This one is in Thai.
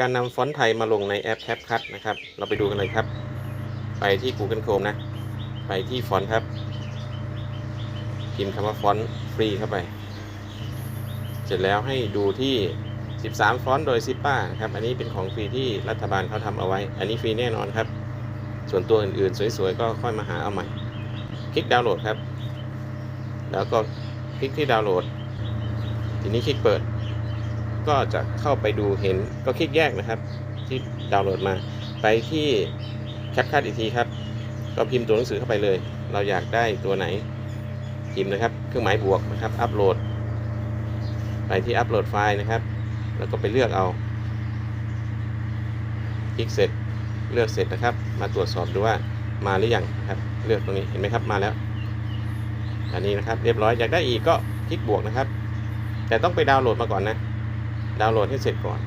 การนำฟอนต์ไทยมาลงในแอป CapCut นะครับ เราไปดูกันเลยครับ ไปที่ Google Chrome นะ ไปที่ฟอนต์ครับ พิมพ์คำว่าฟอนต์ฟรีเข้าไป เสร็จแล้วให้ดูที่ 13 ฟอนต์โดยซิป้าครับ อันนี้เป็นของฟรีที่รัฐบาลเขาทำเอาไว้ อันนี้ฟรีแน่นอนครับ ส่วนตัวอื่นๆ สวยๆ ก็ค่อยมาหาเอาใหม่ คลิกดาวน์โหลดครับ แล้วก็คลิกที่ดาวน์โหลด ทีนี้คลิกเปิด ก็จะเข้าไปดูเห็นก็คลิกแยกนะครับ ที่ดาวน์โหลดมา ไปที่แคปคัดอีกทีครับ ก็พิมพ์ตัวหนังสือเข้าไปเลย เราอยากได้ตัวไหนพิมพ์นะครับ เครื่องหมายบวกนะครับ อัปโหลด ไปที่อัปโหลดไฟล์นะครับ แล้วก็ไปเลือกเอา คลิกเสร็จ เลือกเสร็จนะครับ มาตรวจสอบดูว่ามาหรือยังนะครับ เลือกตรงนี้ เห็นไหมครับ มาแล้ว อันนี้นะครับ เรียบร้อย อยากได้อีกก็คลิกบวกนะครับ แต่ต้องไปดาวน์โหลดมาก่อนนะ ดาวน์โหลดให้เสร็จก่อน